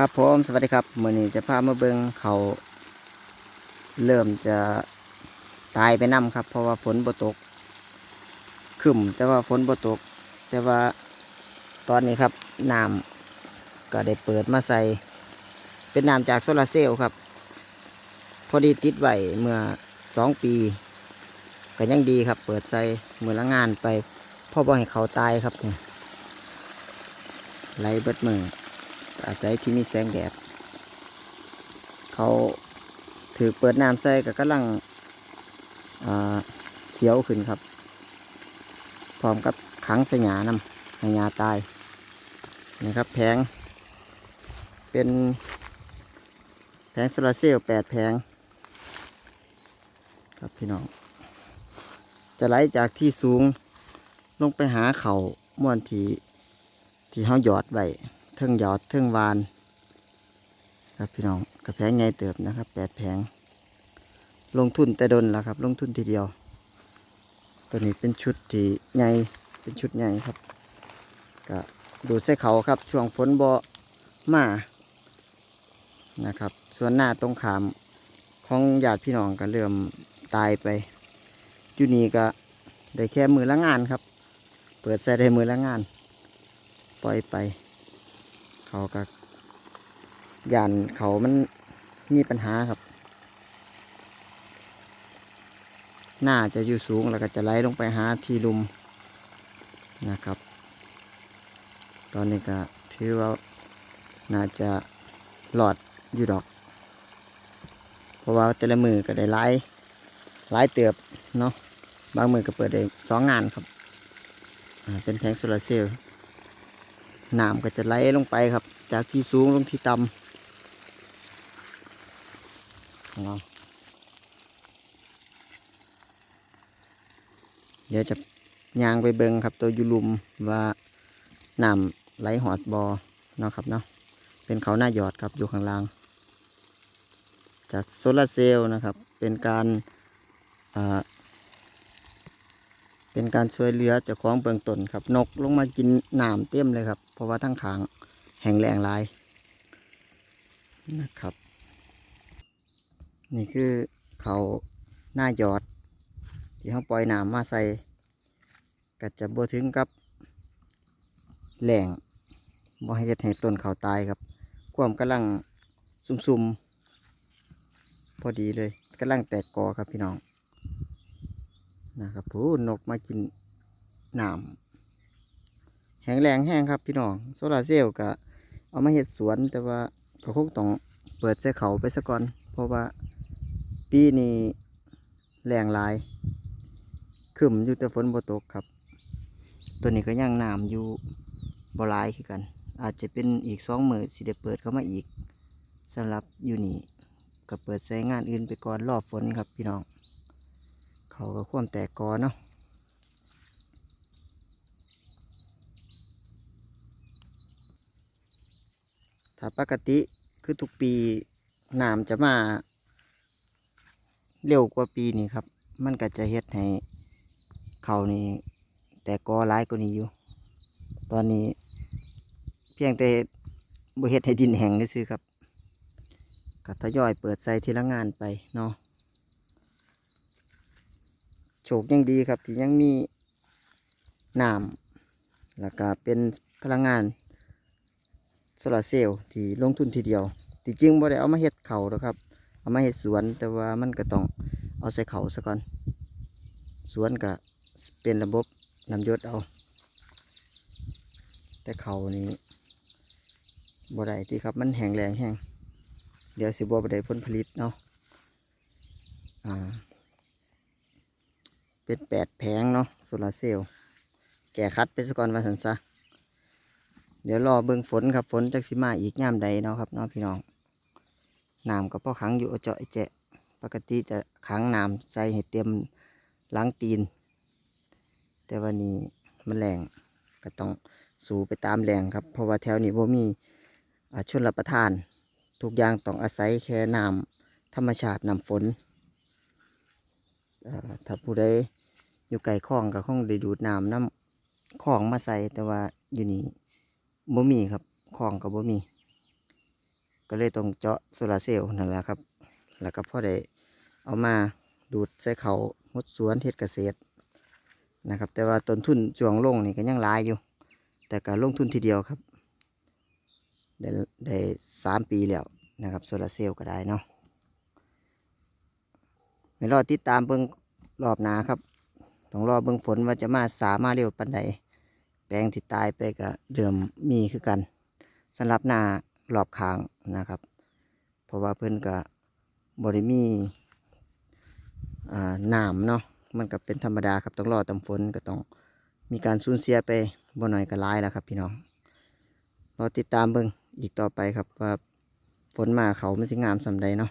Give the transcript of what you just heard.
ครับผมสวัสดีครับมื้อนี้จะพามาเบิงเขาเริ่มจะตายไปนํครับ เพราะว่าฝนบ่ตกครึ้มแต่ว่าฝนบ่ตก แต่ว่าตอนนี้ครับน้ำก็ได้เปิดมาใส่ เป็นน้ำจากโซลาร์เซลล์ครับ พอดีติดไว้เมื่อสองปีก็ยังดีครับ เปิดใส่มือละงานไปพ่อบ่ให้เขาตายครับเนี่ยไหลเบิดมือ อาศัยที่มีแสงแดด เขาถือเปิดน้ำใส่ก็กำลังเขียวขึ้นครับ พร้อมกับขังสยานำให้ยาตายนี่ครับแผง เป็นแผงโซลาเซลล์แปดแผง ครับพี่น้อง จะไหลจากที่สูงลงไปหาเขาม่วนที่ที่เขาหยอดไว้ เทิงหยอดเทิงวาน ครับพี่น้องกระแพงใหญ่เติบนะครับแปดแผง ลงทุนแต่ดนแล้วครับ ลงทุนทีเดียว ตัวนี้เป็นชุดที่ใหญ่เป็นชุดใหญ่ครับก็ดูดใส่เขาครับช่วงฝนบ่มานะครับ ส่วนหน้าตรงขามของญาติพี่น้องก็เริ่มตายไปอยู่นี่ก็ได้แค่มือละงานครับ เปิดใส่ได้มือละงาน ปล่อยไป เขาก็ยานเขามันมีปัญหาครับน้าจะอยู่สูงแล้วก็จะไหลลงไปหาที่ลุมนะครับ ตอนนี้ก็ถือว่าน่าจะหลอดอยู่ดอก เพราะว่าแต่ละมือก็ได้ไล่ไล่เติบเนาะบางมือก็เปิดได้สองงานครับ เป็นแผงโซลาร์เซลล์ น้ำก็จะไหลลงไปครับ จากที่สูงลงที่ต่ำเราเดี๋ยวจะยางไปเบิงครับตัวยูลุมว่าน้ำไหลหอดบอเนาะครับเนาะเป็นเขาหน้าหยอดครับอยู่ข้างล่าง จากโซลาร์เซลล์นะครับ เป็นการอ่า เป็นการช่วยเหลือเจ้าของเบื้องต้นครับ นกลงมากินน้ำเต็มเลยครับ เพราะว่าทั้งขางแห้งแรงลายนะครับ นี่คือเขาหน้าหยอด ที่เขาปล่อยน้ำมาใส่ก็จะบ่ถึงกับแหล่งบ่ให้เฮ็ดให้ต้นเขาตายครับความกำลังซุ่มๆ พอดีเลยกำลังแตกกอครับพี่น้อง นะครับผู้นกมากินน้ำแห้งแรงแห้งครับพี่น้องโซลาเซลล์ก็เอามาเห็ดสวนแต่ว่าก็คงต้องเปิดใส่เขาไปซะก่อน เพราะว่าปีนี้แรงหลายขึ้นอยู่แต่ฝนบ่ตกครับ ตัวนี้ก็ยังน้ำอยู่บ่หลายคือกัน อาจจะเป็นอีกสองมือสิได้เปิดเข้ามาอีกสำหรับอยู่นี่ก็เปิดใช้งานอื่นไปก่อนรอบฝนครับพี่น้อง เขาก็ความแตกกอเนาะถ้าปกติคือทุกปีน้ำจะมาเร็วกว่าปีนี้ครับ มันก็จะเฮ็ดให้เขานี่แตกกอร้ายกว่านี้อยู่ ตอนนี้ เพียงแต่บ่เฮ็ดให้ดินแห้งซื่อครับก็ทยอยเปิดใส่ทีละงานไปเนาะ โชคยังดีครับที่ยังมีน้ำแล้วก็เป็นพลังงานโซลาเซลล์ที่ลงทุนทีเดียวที่จริงบ่ได้เอามาเฮ็ดเขาหรอกครับ เอามาเฮ็ดสวนแต่ว่ามันก็ต้องเอาใส่เขาซะก่อน สวนก็เป็นระบบนำยศเอา แต่เขานี้บ่ได้ที่ครับมันแห้งแรงแห้งเดี๋ยวสิบ่ได้ผลผลิตเนาะอ่า เป็นแปดแผงเนาะโซลาร์เซลล์แก่คัดไปสก่อนว่าสันซะเดี๋ยวรอเบิ่งฝนครับฝนจากสิมาอีกย่ามใดเนาะครับเนาะพี่น้องน้ำก็พ่อขังอยู่เจาะไอ้แจะปกติจะขังน้ำใส่ให้เต็มล้างตีน แต่วันนี้มันแรงก็ต้องสูไปตามแรงครับ เพราะว่าแถวนี้บ่มีอ่าชนรับประทาน ทุกอย่างต้องอาศัยแค่น้ำธรรมชาติน้ำฝนถ้าผู้ใด อยู่ไกลคลองก็คงได้ดูดน้ำน้ำคลองมาใส่แต่ว่าอยู่นี่บ่มีครับคลองก็บ่มี ก็เลยต้องเจาะโซลาเซลล์นั่นแหละครับ แล้วก็พอได้เอามาดูดใส่เขาหดสวนเฮ็ดเกษตรนะครับ แต่ว่าต้นทุนช่วงลงนี่ก็ยังหลายอยู่ แต่ก็ลงทุนทีเดียวครับได้ได้สามปีแล้วนะครับโซลาเซลล์ก็ได้เนาะไม่รอติดตามเบิ่งรอบหนาครับ ต้องรอเบิ่งฝนว่าจะมาสามาเร็วปันใดแปลงที่ตายไปก็เริ่มมีคือกันสำหรับหน้ารอบค้างนะครับ เพราะว่าเพิ่อนก็บริมีอ่าน้ำเนาะมันก็เป็นธรรมดาครับต้องรอตำฝนก็ต้องมีการสูญเสียไปบ่หน่อยก็หลายแล้วครับ พี่น้องรอติดตามเบิ่งอีกต่อไปครับว่าฝนมาเขามันสิงามสำใดเนาะ